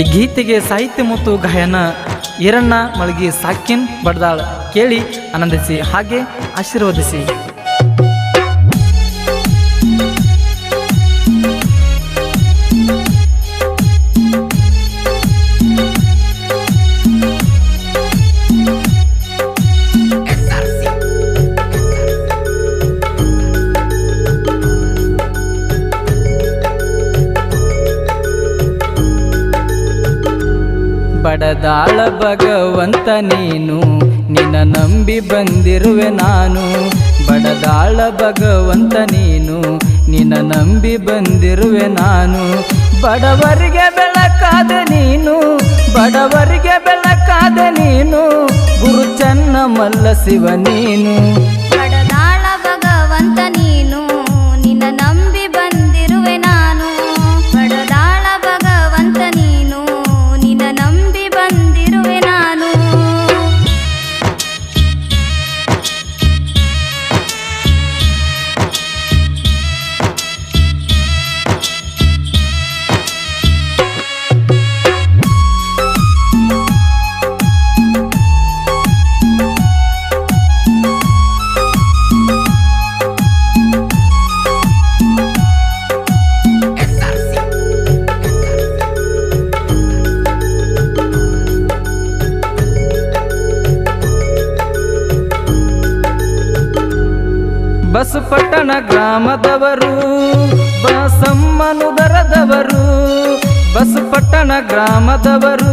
ಈ ಗೀತೆಗೆ ಸಾಹಿತ್ಯ ಮತ್ತು ಗಾಯನ ಈರಣ್ಣ ಮಳಗಿ ಸಾಕಿನ್ ಬಡ್ದಾಳ್ ಕೇಳಿ ಆನಂದಿಸಿ ಹಾಗೆ ಆಶೀರ್ವದಿಸಿ. ಬಡದಾಳ ಭಗವಂತ ನೀನು, ನಿನ್ನ ನಂಬಿ ಬಂದಿರುವೆ ನಾನು. ಬಡದಾಳ ಭಗವಂತ ನೀನು, ನಿನ್ನ ನಂಬಿ ಬಂದಿರುವೆ ನಾನು. ಬಡವರಿಗೆ ಬೆಳಕಾದ ನೀನು, ಬಡವರಿಗೆ ಬೆಳಕಾದ ನೀನು. ಗುರು ಚನ್ನ ಮಲ್ಲ ಶಿವ ನೀನು. ಬಸಪಟ್ಟಣ ಗ್ರಾಮದವರು ಬಸಮ್ಮನುದರದವರು ಬಸಪಟ್ಟಣ ಗ್ರಾಮದವರು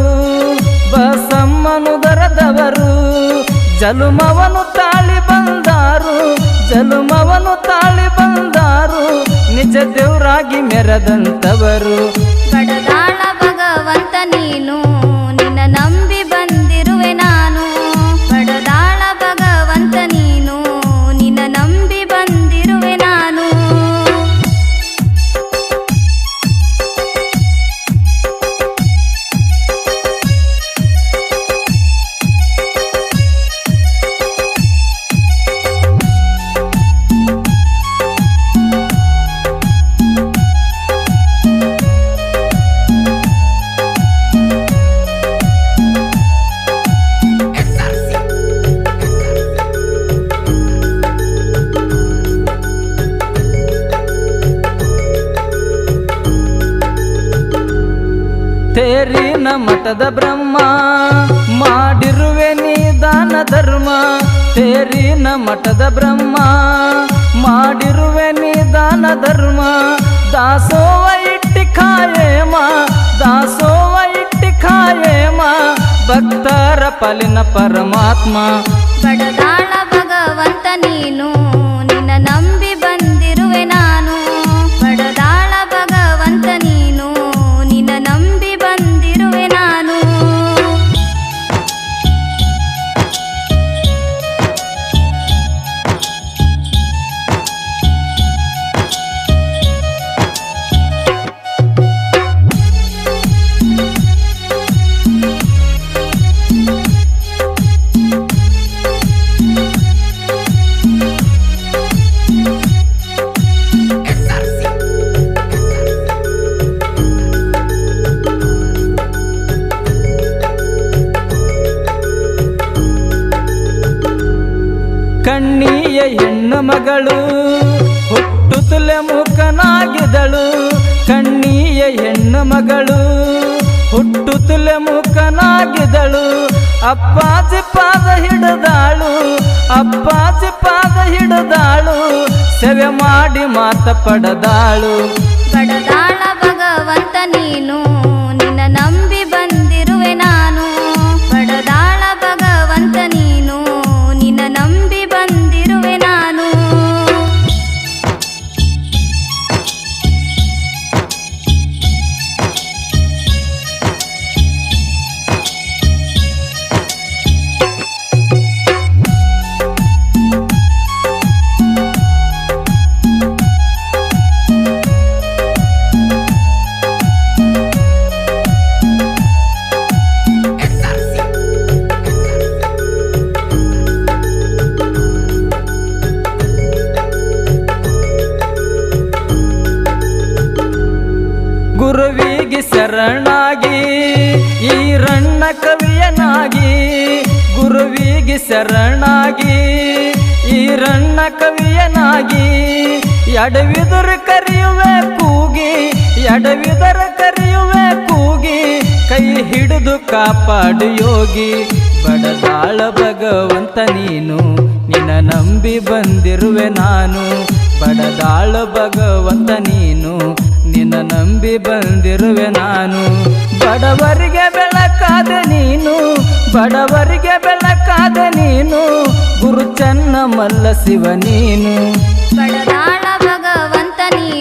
ಬಸಮ್ಮನುದರದವರು ಜಲುಮವನು ತಾಳಿ ಬಂದಾರು, ಜಲುಮವನು ತಾಳಿ ಬಂದಾರು, ನಿಜ ದೇವರಾಗಿ ಮೆರೆದಂತವರು. ಬಡದಾಳ ಭಗವಂತ ನೀನು ತೇರಿನ ಮಠದ ಬ್ರಹ್ಮ, ಮಾಡಿರುವೆ ನಿದಾನ ಧರ್ಮ. ತೇರಿನ ಮಠದ ಬ್ರಹ್ಮ, ಮಾಡಿರುವೆ ನಿದಾನ ಧರ್ಮ. ದಾಸೋವ ಇಟ್ಟಿ ಖಾಯೇಮ ದಾಸೋವ ಇಟ್ಟಿ ಖಾಯೇಮ. ಭಕ್ತರ ಪಾಲಿನ ಪರಮಾತ್ಮ. ಬಡದಾಳ ಭಗವಂತ ನೀನು ಕಣ್ಣಿಯ ಹೆಣ್ಣು ಮಗಳು. ಹುಟ್ಟು ತುಲೆ ಮುಖನಾಗಿದಳು ಕಣ್ಣಿಯ ಹೆಣ್ಣು ಮಗಳು. ಹುಟ್ಟು ತುಲೆ ಮುಖನಾಗಿದಳು ಅಪ್ಪಾಜಿ ಪಾದ ಹಿಡಿದಾಳು. ಅಪ್ಪಾಜಿ ಪಾದ ಹಿಡಿದಾಳು. ಸೇವೆ ಮಾಡಿ ಮಾತ ಪಡೆದಾಳು. ಕವಿಗೆ ಶರಣಾಗಿ, ಈ ರಣ್ಣ ಕವಿಯನಾಗಿ, ಗುರುವಿಗೆ ಶರಣಾಗಿ, ಈ ರಣ್ಣ ಕವಿಯನಾಗಿ, ಎಡವಿದರು ಕರೆಯುವ ಕೂಗಿ, ಎಡವಿದರ ಕರೆಯುವ ಕೂಗಿ, ಕೈ ಹಿಡಿದು ಕಾಪಾಡು ಯೋಗಿ. ಬಡದಾಳ ಭಗವಂತ ನೀನು, ನಿನ್ನ ನಂಬಿ ಬಂದಿರುವೆ ನಾನು. ಬಡದಾಳ ಭಗವಂತ ನೀನು ನಿನ್ನ ನಂಬಿ ಬಂದಿರುವೆ ನಾನು. ಬಡವರಿಗೆ ಬೆಳಕಾದ ನೀನು, ಬಡವರಿಗೆ ಬೆಳಕಾದ ನೀನು ಗುರು ಚನ್ನ ಮಲ್ಲ ಶಿವ ನೀನು. ಬಡನಾಳ ಭಗವಂತ ನೀನು.